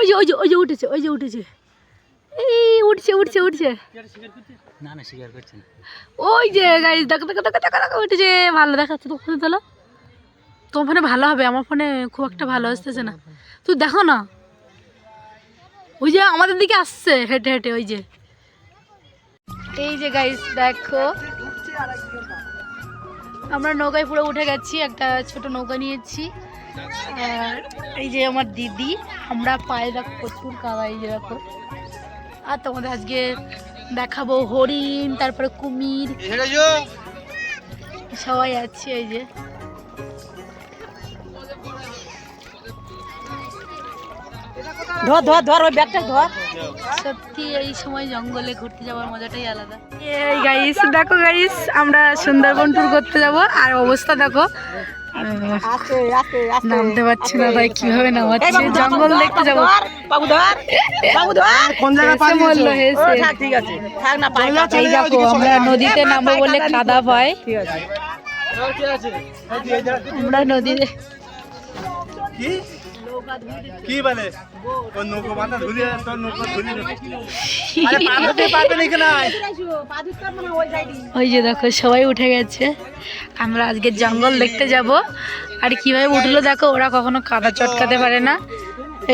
ওই যে ওই যে ওই যে উঠেছে ওই যে উঠেছে। এই উঠছে উঠছে উঠছে। না না স্বীকার করছে ওই যে গাইজ দেখো দেখো দেখো দেখো দেখো উঠেছে। ভালো দেখাচ্ছে তো ফোনে তোলো তোমার ফোনে ভালো হবে আমার ফোনে খুব একটা ভালো আসতেছে না। তুই দেখো না। ওই যে আমাদের দিকে আসছে হেঁটে হেঁটে ওই যে। এই যে গাইজ দেখো। আমরা নৌকায় পুরো উঠে গেছি একটা ছোট নৌকা নিয়েছি। আর এই যে আমার দিদি আমরা পায়ে দেখো প্রচুর কাদা এই যে দেখো। আর তোমাদের আজকে দেখাবো হরিণ তারপরে কুমির। সবাই আছে এই যে। ধর ধর ধর ওই ব্যাগটা ধর। সত্যি এই সময় জঙ্গলে ঘুরতে যাওয়ার মজাটাই আলাদা। এই গাইস দেখো গাইস আমরা সুন্দরবন ট্যুর করতে যাব। আর অবস্থা দেখো নামতে পারছি না তাই কীভাবে নামাচ্ছে? জঙ্গল দেখতে যাব। বাবু ধর বাবু ধর। কোন জায়গায় বলল ও, ঠিক আছে। থাক না পায়ে এই দেখো আমরা নদীতে নামবো বলে কাদা পায় ঠিক আছে। আমরা নদীতে কি কি বলে নৌকো বাঁধা ধুলি তোর নৌকো ধুলি। ওই যে দেখো সবাই উঠে গেছে। আমরা আজকে জঙ্গল দেখতে যাব। আর কীভাবে উঠল দেখো ওরা কখনো কাদা চটকাতে পারে না।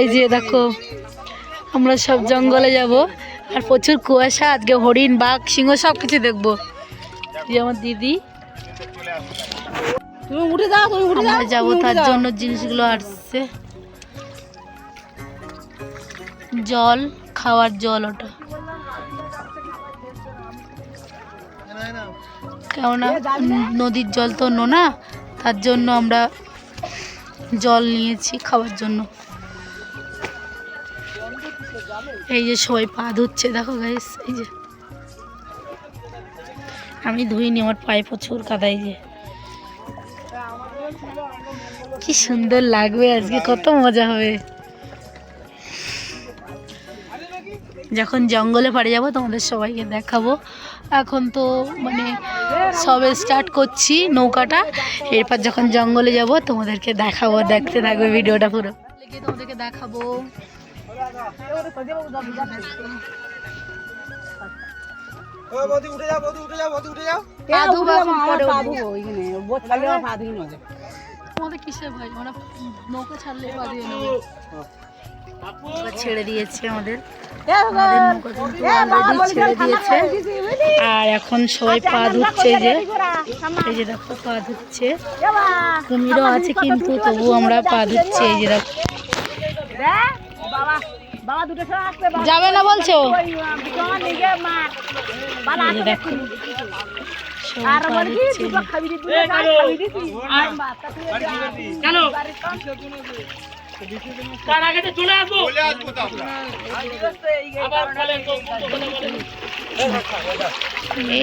এই যে দেখো আমরা সব জঙ্গলে যাব। আর প্রচুর কুয়াশা আজকে হরিণ বাঘ সিংহ সব কিছু দেখব যে আমার দিদি। তুমি উঠে যাও তুমি উঠে যাও যাব তার জন্য জিনিসগুলো আসছে। জল, খাওয়ার জল ওটা। কেননা নদীর জল তো নোনা তার জন্য আমরা জল নিয়েছি খাওয়ার জন্য। এই যে সবাই পা ধুচ্ছে, দেখো গাইস এই যে। আমি ধুইনি, আমার পায়ে প্রচুর কাদা, এই যে। কি সুন্দর লাগবে, আজকে কত মজা হবে। যখন জঙ্গলে পাড়ে যাব তোমাদের সবাইকে দেখাবো। এখন তো মানে সবে স্টার্ট করছি নৌকাটা। এরপর যখন জঙ্গলে যাব তোমাদেরকে দেখাবো দেখতে থাকবে ভিডিওটা পুরো। তোমাদেরকে দেখাবো। উঠে যাও উঠে যাও উঠে যাও। তোমাদের কিসের ভাই আমরা নৌকা ছাড়লে পা দিয়ে নেব ছেড়ে দিয়েছে আমাদের। আমাদের নৌকা কিন্তু already ছেড়ে দিয়েছে। আর এখন সবাই পা ধুচ্ছে যে এই যে দেখো পা ধুচ্ছে। কুমিরও আছে কিন্তু তবু আমরা পা ধুচ্ছি এই যে দেখো। বাবা বাবা দুটো সময় আসবে বাবা। যাবে না বলছো? দেখো। তার আগে চলে আসব। কি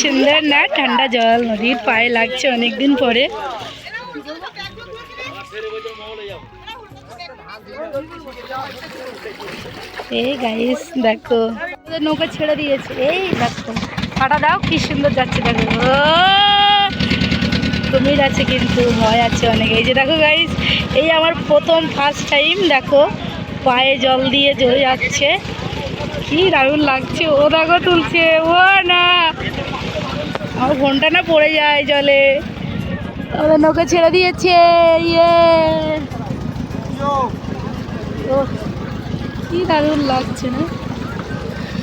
সুন্দর না? ঠান্ডা জল নদীর পায়ে লাগছে অনেকদিন পরে। এই গাইস দেখো। নৌকা ছেড়ে দিয়েছে। এই দেখো। পাটা দাও, কি সুন্দর যাচ্ছে দেখো। কুমির আছে কিন্তু, ভয় আছে অনেক। এই যে দেখো গাইস এই আমার প্রথম ফার্স্ট টাইম দেখো, পায়ে জল দিয়ে জড়ে যাচ্ছে। কি দারুণ লাগছে। ও দেখো তুলছে, ও না। আমার ফোনটা না পড়ে যায় জলে। ওদের নৌকা ছেড়ে দিয়েছে ইয়ে। ও কি দারুণ লাগছে না?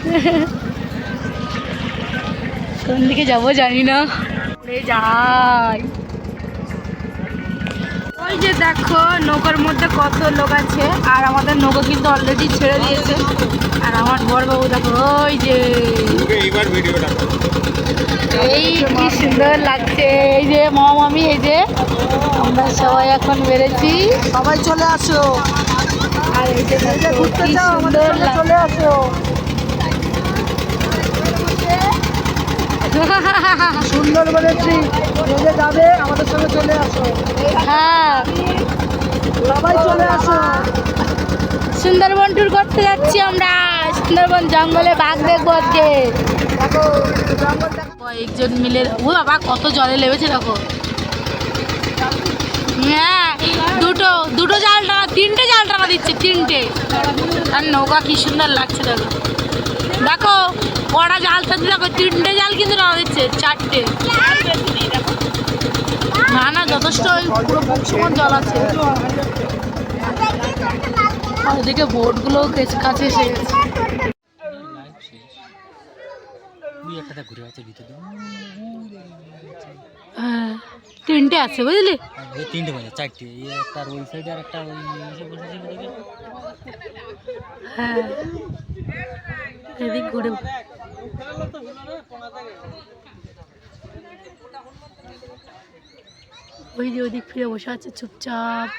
কোন দিকে যাব জানি না। উড়ে যাই। ওই যে দেখো নৌকার মধ্যে কত লোক আছে আর আমাদের নৌকা কিন্তু অলরেডি ছেড়ে দিয়েছে। আর আমার বড় বাবু দেখো ওই যে। এই কি সুন্দর লাগছে এই যে মামা মামি এই যে আমরা সবাই এখন বেড়েছি। সবাই চলে আসো। আর এই যে দেখো কি সুন্দর চলে আসো। যে যাবে আমাদের সঙ্গে চলে আসো। হ্যাঁ। সবাই চলে আসো। সুন্দরবন ট্যুর করতে যাচ্ছি আমরা। সুন্দরবন জঙ্গলে বাঘ দেখব আজকে। কয়েকজন মিলে ও বাবা কত জলে লেগেছে দেখো। হ্যাঁ দুটো দুটো জাল টানা তিনটে জাল টানা দিচ্ছে তিনটে। আর নৌকা কি সুন্দর লাগছে দেখো। দেখো কড়া জাল টানতে দেখো তিনটে জাল কিন্তু টানা দিচ্ছে চারটে। না না যথেষ্ট ওই পুরো সমান জল আছে। ওদিকে বোটগুলো কাছে এসে গেছে। হ্যাঁ, তিনটে আছে বুঝলি? তিনটে চারটে ওই আর একটা হ্যাঁ। এদিক ঘুরে ওই যে ওদিক ফিরে বসে আছে চুপচাপ।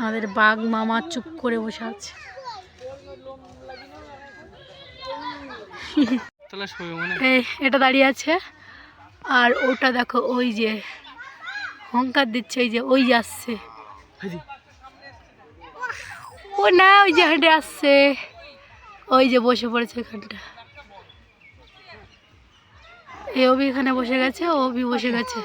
আমাদের বাঘ মামা চুপ করে বসে আছে। এটা দাঁড়িয়ে আছে। আর ওটা দেখো ওই যে হংকার দিচ্ছে এই যে ওই যে আসছে। ও না ওই যে হেঁটে আসছে। ওই যে বসে পড়েছে এখানটা। এই অবি এখানে বসে গেছে ও অবি বসে গেছে।